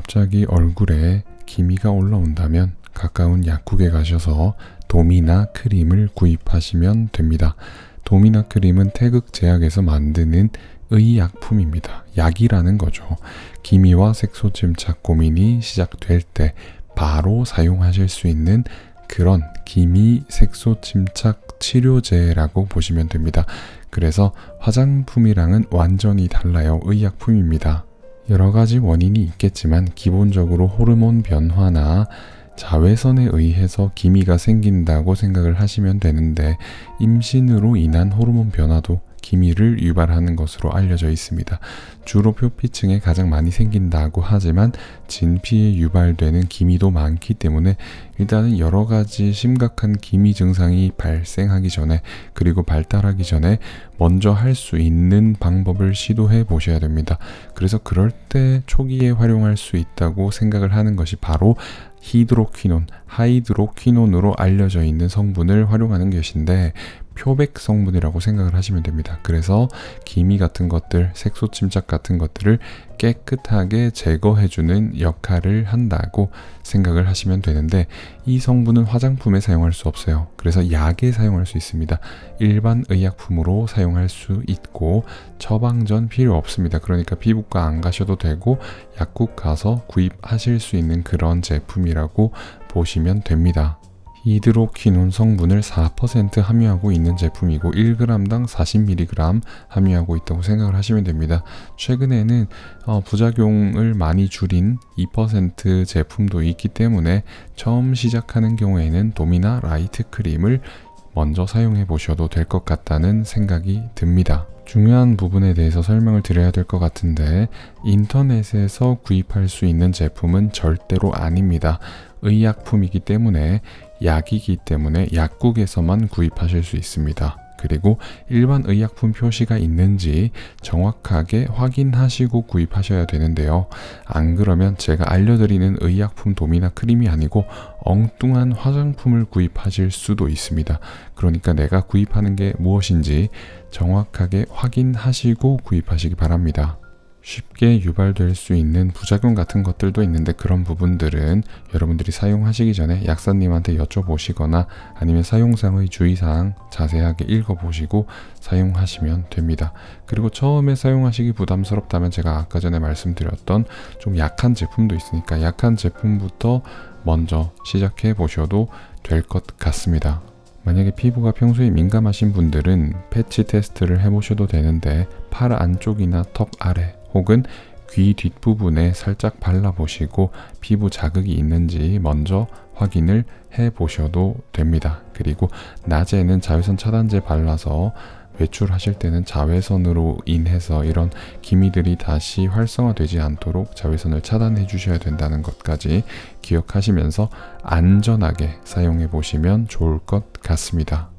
갑자기 얼굴에 기미가 올라온다면 가까운 약국에 가셔서 도미나 크림을 구입하시면 됩니다. 도미나 크림은 태극 제약에서 만드는 의약품입니다. 약이라는 거죠. 기미와 색소 침착 고민이 시작될 때 바로 사용하실 수 있는 그런 기미 색소 침착 치료제라고 보시면 됩니다. 그래서 화장품이랑은 완전히 달라요. 의약품입니다. 여러 가지 원인이 있겠지만 기본적으로 호르몬 변화나 자외선에 의해서 기미가 생긴다고 생각을 하시면 되는데 임신으로 인한 호르몬 변화도 기미를 유발하는 것으로 알려져 있습니다. 주로 표피층에 가장 많이 생긴다고 하지만 진피에 유발되는 기미도 많기 때문에 일단은 여러 가지 심각한 기미 증상이 발생하기 전에 그리고 발달하기 전에 먼저 할 수 있는 방법을 시도해 보셔야 됩니다. 그래서 그럴 때 초기에 활용할 수 있다고 생각을 하는 것이 바로 히드로퀴논, 하이드로퀴논으로 알려져 있는 성분을 활용하는 것인데 표백 성분이라고 생각을 하시면 됩니다. 그래서 기미 같은 것들, 색소 침착 같은 것들을 깨끗하게 제거해주는 역할을 한다고 생각을 하시면 되는데 이 성분은 화장품에 사용할 수 없어요. 그래서 약에 사용할 수 있습니다. 일반 의약품으로 사용할 수 있고 처방전 필요 없습니다. 그러니까 피부과 안 가셔도 되고 약국 가서 구입하실 수 있는 그런 제품이라고 보시면 됩니다. 히드로퀴논 성분을 4% 함유하고 있는 제품이고 1g당 40mg 함유하고 있다고 생각을 하시면 됩니다. 최근에는 어, 부작용을 많이 줄인 2% 제품도 있기 때문에 처음 시작하는 경우에는 도미나 라이트 크림을 먼저 사용해 보셔도 될 것 같다는 생각이 듭니다. 중요한 부분에 대해서 설명을 드려야 될 것 같은데 인터넷에서 구입할 수 있는 제품은 절대로 아닙니다. 의약품이기 때문에 약이기 때문에 약국에서만 구입하실 수 있습니다. 그리고 일반 의약품 표시가 있는지 정확하게 확인하시고 구입하셔야 되는데요. 안 그러면 제가 알려드리는 의약품 도미나 크림이 아니고 엉뚱한 화장품을 구입하실 수도 있습니다. 그러니까 내가 구입하는 게 무엇인지 정확하게 확인하시고 구입하시기 바랍니다. 쉽게 유발될 수 있는 부작용 같은 것들도 있는데 그런 부분들은 여러분들이 사용하시기 전에 약사님한테 여쭤보시거나 아니면 사용상의 주의사항 자세하게 읽어보시고 사용하시면 됩니다. 그리고 처음에 사용하시기 부담스럽다면 제가 아까 전에 말씀드렸던 좀 약한 제품도 있으니까 약한 제품부터 먼저 시작해 보셔도 될 것 같습니다. 만약에 피부가 평소에 민감하신 분들은 패치 테스트를 해보셔도 되는데 팔 안쪽이나 턱 아래 혹은 귀 뒷부분에 살짝 발라보시고 피부 자극이 있는지 먼저 확인을 해 보셔도 됩니다. 그리고 낮에는 자외선 차단제 발라서 외출하실 때는 자외선으로 인해서 이런 기미들이 다시 활성화되지 않도록 자외선을 차단해 주셔야 된다는 것까지 기억하시면서 안전하게 사용해 보시면 좋을 것 같습니다.